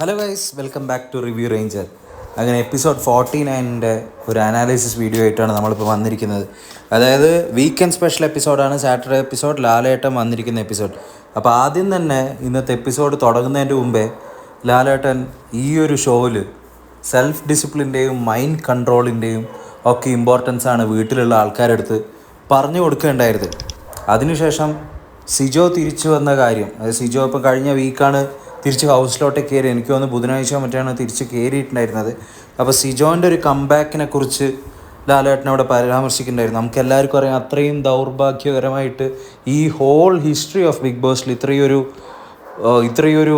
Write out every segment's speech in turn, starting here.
Hello guys welcome back to review ranger അങ്ങനെ episode forty നയന്റെ ഒരു അനാലിസിസ് വീഡിയോ ആയിട്ടാണ് നമ്മളിപ്പോൾ വന്നിരിക്കുന്നത്. അതായത് വീക്കെൻഡ് സ്പെഷ്യൽ എപ്പിസോഡാണ് സാറ്റർഡേ എപ്പിസോഡ് ലാലേട്ടൻ വന്നിരിക്കുന്ന എപ്പിസോഡ് അപ്പോൾ ആദ്യം തന്നെ ഇന്നത്തെ എപ്പിസോഡ് തുടങ്ങുന്നതിന്റെ മുമ്പേ ലാലേട്ടൻ ഈ ഒരു ഷോയിൽ സെൽഫ് ഡിസിപ്ലിന്റെയും മൈൻഡ് കൺട്രോളിന്റെയും ഒക്കെ ഇമ്പോർട്ടൻസ് ആണ് വീട്ടിലുള്ള ആൾക്കാരെടുത്ത് പറഞ്ഞു കൊടുക്കേണ്ടായിരുന്നു അതിനുശേഷം സിജോ തിരിച്ചു വന്ന കാര്യം. അതായത് സിജോ ഇപ്പം കഴിഞ്ഞ വീക്കാണ് തിരിച്ച് ഹൗസിലോട്ട് കയറി എനിക്ക് തോന്നുന്നു ബുധനാഴ്ച മറ്റാണ് തിരിച്ച് കയറിയിട്ടുണ്ടായിരുന്നത്. അപ്പോൾ സിജോന്റെ ഒരു കംബാക്കിനെ കുറിച്ച് ലാലേട്ടൻ അവിടെ പരാമർശിക്കുന്നുണ്ടായിരുന്നു. നമുക്ക് എല്ലാവർക്കും അറിയാം അത്രയും ദൗർഭാഗ്യകരമായിട്ട് ഈ ഹോൾ ഹിസ്റ്ററി ഓഫ് ബിഗ് ബോസിൽ ഇത്രയും ഒരു ഏഹ് ഇത്രയൊരു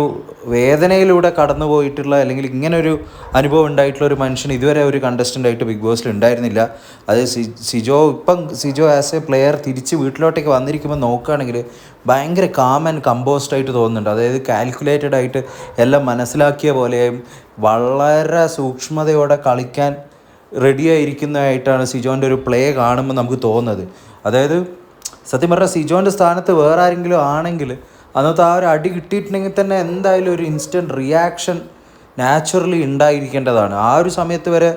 വേദനയിലൂടെ കടന്നു പോയിട്ടുള്ള അല്ലെങ്കിൽ ഇങ്ങനൊരു അനുഭവം ഉണ്ടായിട്ടുള്ള ഒരു മനുഷ്യൻ ഇതുവരെ ഒരു കണ്ടസ്റ്റന്റ് ആയിട്ട് ബിഗ് ബോസിൽ ഉണ്ടായിരുന്നില്ല. അത് സിജോ ഇപ്പം സിജോ ആസ് എ പ്ലെയർ തിരിച്ച് വീട്ടിലോട്ടേക്ക് വന്നിരിക്കുമ്പോൾ നോക്കുകയാണെങ്കിൽ ഭയങ്കര കാം ആൻഡ് കമ്പോസ്ഡ് ആയിട്ട് തോന്നുന്നുണ്ട്. അതായത് കാൽക്കുലേറ്റഡ് ആയിട്ട് എല്ലാം മനസ്സിലാക്കിയ പോലെയും വളരെ സൂക്ഷ്മതയോടെ കളിക്കാൻ റെഡിയായിരിക്കുന്നതായിട്ടാണ് സിജോന്റെ ഒരു പ്ലേ കാണുമ്പോൾ നമുക്ക് തോന്നുന്നത്. അതായത് സത്യം പറഞ്ഞാൽ സിജോന്റെ സ്ഥാനത്ത് വേറെ ആരെങ്കിലും ആണെങ്കിൽ അന്നത്തെ ആ ഒരു അടി കിട്ടിയിട്ടുണ്ടെങ്കിൽ തന്നെ എന്തായാലും ഒരു ഇൻസ്റ്റന്റ് റിയാക്ഷൻ നാച്ചുറലി ഉണ്ടായിരിക്കേണ്ടതാണ്. ആ ഒരു സമയത്ത് വരെ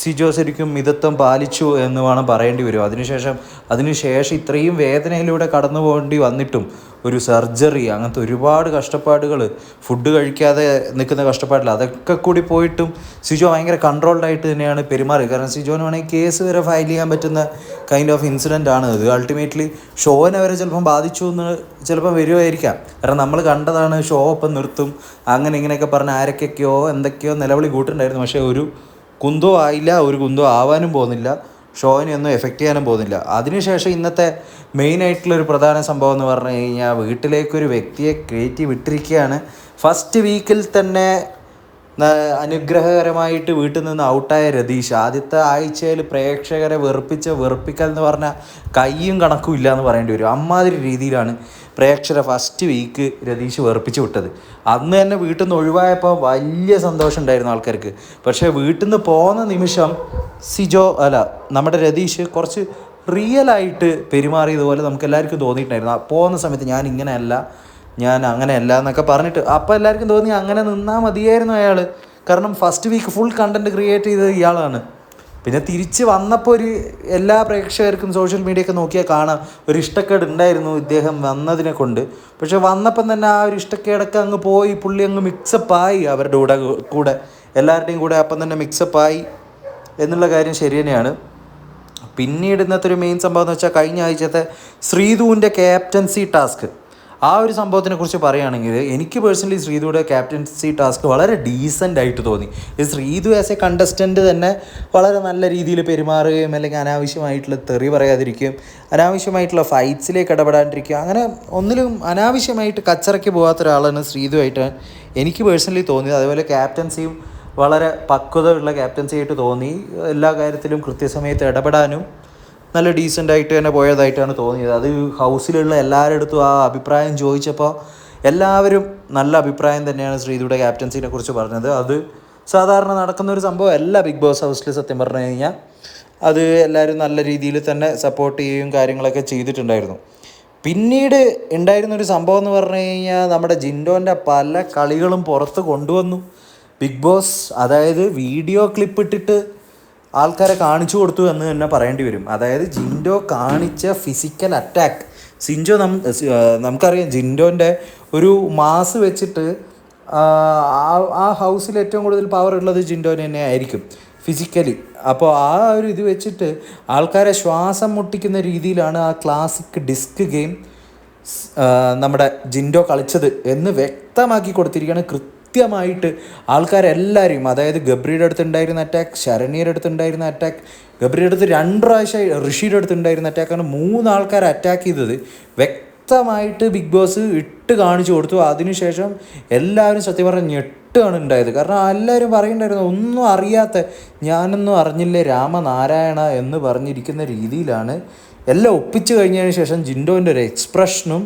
സിജോ ശരിക്കും മിതത്വം പാലിച്ചു എന്ന് വേണം പറയേണ്ടി വരും. അതിനുശേഷം അതിനുശേഷം ഇത്രയും വേദനയിലൂടെ കടന്നു പോകേണ്ടി വന്നിട്ടും ഒരു സർജറി അങ്ങനത്തെ ഒരുപാട് കഷ്ടപ്പാടുകൾ ഫുഡ് കഴിക്കാതെ നിൽക്കുന്ന കഷ്ടപ്പാടില്ല. അതൊക്കെ കൂടി പോയിട്ടും സിജോ ഭയങ്കര കൺട്രോൾഡ് ആയിട്ട് തന്നെയാണ് പെരുമാറി കാരണം സിജോന് വേണമെങ്കിൽ കേസ് വരെ ഫയൽ ചെയ്യാൻ പറ്റുന്ന കൈൻഡ് ഓഫ് ഇൻസിഡന്റ് ആണ് ഇത് അൾട്ടിമേറ്റ്ലി ഷോനെ വരെ ചിലപ്പം ബാധിച്ചു എന്ന് ചിലപ്പം വരുമായിരിക്കാം. കാരണം നമ്മൾ കണ്ടതാണ് ഷോ ഒപ്പം നിർത്തും. അങ്ങനെ ഇങ്ങനെയൊക്കെ പറഞ്ഞ് ആരൊക്കെയോ എന്തൊക്കെയോ നിലവിളി കൂട്ടുണ്ടായിരുന്നു. പക്ഷേ ഒരു കുന്തോ ആയില്ല ഒരു കുന്തോ ആവാനും പോകുന്നില്ല ഷോയിനെ ഒന്നും എഫക്റ്റ് ചെയ്യാനും പോകുന്നില്ല. അതിനുശേഷം ഇന്നത്തെ മെയിൻ ആയിട്ടുള്ള പ്രധാന സംഭവം എന്ന് പറഞ്ഞു കഴിഞ്ഞാൽ വീട്ടിലേക്കൊരു വ്യക്തിയെ കയറ്റി വിട്ടിരിക്കുകയാണ്. ഫസ്റ്റ് വീക്കിൽ തന്നെ അനുഗ്രഹകരമായിട്ട് വീട്ടിൽ നിന്ന് ഔട്ടായ രതീഷ്. ആദ്യത്തെ ആഴ്ചയിൽ പ്രേക്ഷകരെ വെറുപ്പിച്ച വെറുപ്പിക്കൽ എന്ന് പറഞ്ഞാൽ കയ്യും കണക്കും ഇല്ല എന്ന് പറയേണ്ടി വരും. അമ്മാതിരി രീതിയിലാണ് പ്രേക്ഷകരെ ഫസ്റ്റ് വീക്ക് രതീഷ് വെറുപ്പിച്ച് വിട്ടത്. അന്ന് തന്നെ വീട്ടിൽ നിന്ന് ഒഴിവായപ്പോൾ വലിയ സന്തോഷം ഉണ്ടായിരുന്നു ആൾക്കാർക്ക്. പക്ഷേ വീട്ടിൽ നിന്ന് പോകുന്ന നിമിഷം സിജോ അല്ല നമ്മുടെ രതീഷ് കുറച്ച് റിയലായിട്ട് പെരുമാറിയതുപോലെ നമുക്ക് എല്ലാവർക്കും തോന്നിയിട്ടുണ്ടായിരുന്നു. പോകുന്ന സമയത്ത് ഞാൻ ഇങ്ങനെയല്ല ഞാൻ അങ്ങനെയല്ല എന്നൊക്കെ പറഞ്ഞിട്ട് അപ്പോൾ എല്ലാവർക്കും തോന്നി അങ്ങനെ നിന്നാൽ മതിയായിരുന്നു അയാൾ കാരണം first week full content create ചെയ്തത് ഇയാളാണ്. പിന്നെ തിരിച്ച് വന്നപ്പോൾ ഒരു എല്ലാ പ്രേക്ഷകർക്കും സോഷ്യൽ മീഡിയ ഒക്കെ നോക്കിയാൽ കാണാം. ഒരു ഇഷ്ടക്കേട് ഉണ്ടായിരുന്നു ഇദ്ദേഹം വന്നതിനെ കൊണ്ട്. പക്ഷെ വന്നപ്പം തന്നെ ആ ഒരു ഇഷ്ടക്കേടൊക്കെ അങ്ങ് പോയി പുള്ളി അങ്ങ് മിക്സപ്പ് ആയി അവരുടെ കൂടെ കൂടെ. എല്ലാവരുടെയും കൂടെ അപ്പം തന്നെ മിക്സപ്പ് ആയി എന്നുള്ള കാര്യം ശരി തന്നെയാണ്. പിന്നീട് ഇന്നത്തെ ഒരു മെയിൻ സംഭവം എന്ന് വെച്ചാൽ കഴിഞ്ഞ ആഴ്ചത്തെ ശ്രീധുവിന്റെ ക്യാപ്റ്റൻസി ടാസ്ക് ആ ഒരു സംഭവത്തിനെ കുറിച്ച് പറയുകയാണെങ്കിൽ എനിക്ക് പേഴ്സണലി ശ്രീധുയുടെ ക്യാപ്റ്റൻസി ടാസ്ക് വളരെ ഡീസന്റ് ആയിട്ട് തോന്നി. ഈ ശ്രീധു ആസ് എ കണ്ടസ്റ്റന്റ് തന്നെ വളരെ നല്ല രീതിയിൽ പെരുമാറുകയും അല്ലെങ്കിൽ അനാവശ്യമായിട്ടുള്ള തെറി പറയാതിരിക്കുകയും അനാവശ്യമായിട്ടുള്ള ഫൈറ്റ്സിലേക്ക് ഇടപെടാണ്ടിരിക്കുക അങ്ങനെ ഒന്നിലും അനാവശ്യമായിട്ട് കച്ചറയ്ക്ക് പോകാത്ത ഒരാളാണ് ശ്രീധു ആയിട്ട് എനിക്ക് പേഴ്സണലി തോന്നിയത്. അതേപോലെ ക്യാപ്റ്റൻസിയും വളരെ പക്വതയുള്ള ക്യാപ്റ്റൻസി ആയിട്ട് തോന്നി. എല്ലാ കാര്യത്തിലും കൃത്യസമയത്ത് ഇടപെടാനും നല്ല ഡീസന്റായിട്ട് തന്നെ പോയതായിട്ടാണ് തോന്നിയത്. അത് ഹൗസിലുള്ള എല്ലാവരുടെ അടുത്തും ആ അഭിപ്രായം ചോദിച്ചപ്പോൾ എല്ലാവരും നല്ല അഭിപ്രായം തന്നെയാണ് ശ്രീധുയുടെ ക്യാപ്റ്റൻസിനെ കുറിച്ച് പറഞ്ഞത്. അത് സാധാരണ നടക്കുന്ന ഒരു സംഭവം അല്ല ബിഗ് ബോസ് ഹൗസിൽ സത്യം പറഞ്ഞു കഴിഞ്ഞാൽ അത് എല്ലാവരും നല്ല രീതിയിൽ തന്നെ സപ്പോർട്ട് ചെയ്യുകയും കാര്യങ്ങളൊക്കെ ചെയ്തിട്ടുണ്ടായിരുന്നു. പിന്നീട് ഉണ്ടായിരുന്നൊരു സംഭവം എന്ന് പറഞ്ഞു കഴിഞ്ഞാൽ നമ്മുടെ ജിൻഡോന്റെ പല കളികളും പുറത്ത് കൊണ്ടുവന്നു. ബിഗ് ബോസ് അതായത് വീഡിയോ ക്ലിപ്പ് ഇട്ടിട്ട് ആൾക്കാരെ കാണിച്ചു കൊടുത്തു എന്ന് തന്നെ പറയേണ്ടി വരും. അതായത് ജിൻഡോ കാണിച്ച ഫിസിക്കൽ അറ്റാക്ക് സിൻജോ നം നമുക്കറിയാം ജിൻഡോന്റെ ഒരു മാസ് വെച്ചിട്ട് ആ ഹൗസിൽ ഏറ്റവും കൂടുതൽ പവർ ഉള്ളത് ജിൻഡോന് തന്നെ ആയിരിക്കും ഫിസിക്കലി അപ്പോൾ ആ ഒരു ഇത് വെച്ചിട്ട് ആൾക്കാരെ ശ്വാസം മുട്ടിക്കുന്ന രീതിയിലാണ് ആ ക്ലാസിക് ഡിസ്ക് ഗെയിം നമ്മുടെ ജിൻഡോ കളിച്ചത് എന്ന് വ്യക്തമാക്കി കൊടുത്തിരിക്കുകയാണ്. കൃത്യമായിട്ട് ആൾക്കാരെല്ലാവരെയും അതായത് ഗബ്രിയുടെ അടുത്തുണ്ടായിരുന്ന അറ്റാക്ക് ശരണിയുടെ അടുത്തുണ്ടായിരുന്ന അറ്റാക്ക് ഗബ്രിയുടെ അടുത്ത് രണ്ട് പ്രാവശ്യം ഋഷിയുടെ അടുത്തുണ്ടായിരുന്ന അറ്റാക്കാണ് മൂന്ന് ആൾക്കാരെ അറ്റാക്ക് ചെയ്തത് വ്യക്തമായിട്ട് ബിഗ് ബോസ് ഇട്ട് കാണിച്ചു കൊടുത്തു. അതിനുശേഷം എല്ലാവരും സത്യം പറഞ്ഞാൽ ഞെട്ടുകയാണ് ഉണ്ടായത്. കാരണം എല്ലാവരും പറയുന്നുണ്ടായിരുന്നു ഒന്നും അറിയാത്ത ഞാനൊന്നും അറിഞ്ഞില്ലേ രാമനാരായണ എന്ന് പറഞ്ഞിരിക്കുന്ന രീതിയിലാണ്. എല്ലാം ഒപ്പിച്ചു കഴിഞ്ഞതിന് ശേഷം ജിൻഡോന്റെ ഒരു എക്സ്പ്രഷനും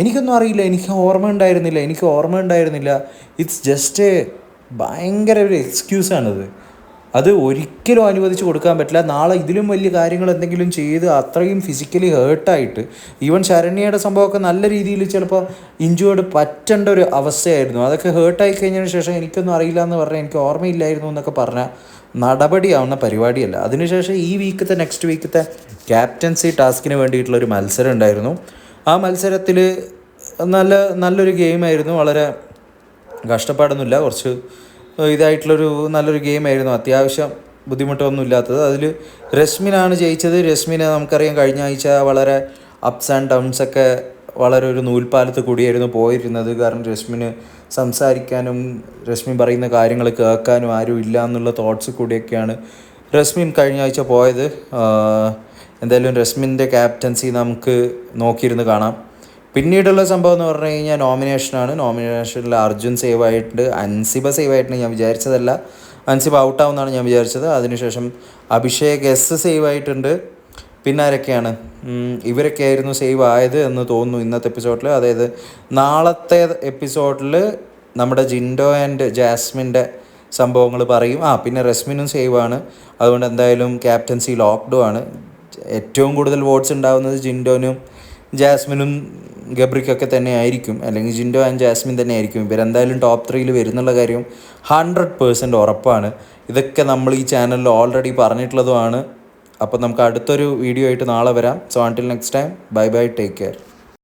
എനിക്കൊന്നും അറിയില്ല. എനിക്ക് ഓർമ്മ ഉണ്ടായിരുന്നില്ല. എനിക്ക് ഓർമ്മ ഉണ്ടായിരുന്നില്ല. ഇറ്റ്സ് ജസ്റ്റ് ഭയങ്കര ഒരു എക്സ്ക്യൂസാണത് അത് ഒരിക്കലും അനുവദിച്ച് കൊടുക്കാൻ പറ്റില്ല. നാളെ ഇതിലും വലിയ കാര്യങ്ങൾ എന്തെങ്കിലും ചെയ്ത് അത്രയും ഫിസിക്കലി ഹേർട്ടായിട്ട് ഈവൻ ശരണ്യയുടെ സംഭവമൊക്കെ നല്ല രീതിയിൽ ചിലപ്പോൾ ഇഞ്ചുവേർഡ് പറ്റേണ്ട ഒരു അവസ്ഥയായിരുന്നു. അതൊക്കെ ഹേർട്ടായി കഴിഞ്ഞതിന് ശേഷം എനിക്കൊന്നും അറിയില്ല എന്ന് പറഞ്ഞാൽ എനിക്ക് ഓർമ്മയില്ലായിരുന്നു എന്നൊക്കെ പറഞ്ഞാൽ നടപടിയാവുന്ന പരിപാടിയല്ല. അതിനുശേഷം ഈ വീക്കത്തെ നെക്സ്റ്റ് വീക്കത്തെ ക്യാപ്റ്റൻസി ടാസ്കിന് വേണ്ടിയിട്ടുള്ളൊരു മത്സരം ഉണ്ടായിരുന്നു. ആ മത്സരത്തിൽ നല്ല നല്ലൊരു ഗെയിമായിരുന്നു വളരെ കഷ്ടപ്പാടൊന്നുമില്ല. കുറച്ച് ഇതായിട്ടുള്ളൊരു നല്ലൊരു ഗെയിമായിരുന്നു അത്യാവശ്യം ബുദ്ധിമുട്ടൊന്നും ഇല്ലാത്തത്. അതിൽ രശ്മിനാണ് ജയിച്ചത്. രശ്മിനെ നമുക്കറിയാം കഴിഞ്ഞ ആഴ്ച വളരെ അപ്സ് ആൻഡ് ഡൗൺസ് ഒക്കെ വളരെ ഒരു നൂൽപ്പാലത്ത് കൂടിയായിരുന്നു പോയിരുന്നത്. കാരണം രശ്മിന് സംസാരിക്കാനും രശ്മി പറയുന്ന കാര്യങ്ങൾ കേൾക്കാനും ആരും ഇല്ല എന്നുള്ള തോട്ട്സ് കൂടിയൊക്കെയാണ് രശ്മിൻ കഴിഞ്ഞ ആഴ്ച പോയത്. എന്തായാലും രശ്മിന്റെ ക്യാപ്റ്റൻസി നമുക്ക് നോക്കിയിരുന്ന് കാണാം. പിന്നീടുള്ള സംഭവം എന്ന് പറഞ്ഞു കഴിഞ്ഞാൽ നോമിനേഷനാണ് നോമിനേഷനിൽ അർജുൻ സേവ് ആയിട്ടുണ്ട്. അൻസിബ സേവ് ആയിട്ടുണ്ട് ഞാൻ വിചാരിച്ചതല്ല. അൻസിബ ഔട്ടാവുമെന്നാണ് ഞാൻ വിചാരിച്ചത്. അതിനുശേഷം അഭിഷേക് എസ് സേവ് ആയിട്ടുണ്ട്. പിന്നെ ആരൊക്കെയാണ്? ഇവരൊക്കെ ആയിരുന്നു സേവ് ആയത് എന്ന് തോന്നുന്നു ഇന്നത്തെ എപ്പിസോഡിൽ അതായത് നാളത്തെ എപ്പിസോഡിൽ നമ്മുടെ ജിൻഡോ ആൻഡ് ജാസ്മിന്റെ സംഭവങ്ങൾ പറയും. ആ പിന്നെ റസ്മിനും സേവ് ആണ്. അതുകൊണ്ട് എന്തായാലും ക്യാപ്റ്റൻസി ലോക്ക്ഡോ ആണ്. ഏറ്റവും കൂടുതൽ വോട്ട്സ് ഉണ്ടാവുന്നത് ജിൻഡോനും ജാസ്മിനും ഗബ്രിക്കൊക്കെ തന്നെ ആയിരിക്കും അല്ലെങ്കിൽ ജിൻഡോ ആൻഡ് ജാസ്മിൻ തന്നെ ആയിരിക്കും ഇവരെന്തായാലും ടോപ്പ് ത്രീയിൽ വരുന്നുള്ള കാര്യം ഹൺഡ്രഡ് പേഴ്സന്റ് ഉറപ്പാണ്. ഇതൊക്കെ നമ്മൾ ഈ ചാനലിൽ ഓൾറെഡി പറഞ്ഞിട്ടുള്ളതുമാണ്. അപ്പോൾ നമുക്ക് അടുത്തൊരു വീഡിയോ ആയിട്ട് നാളെ വരാം. So until next time bye bye take care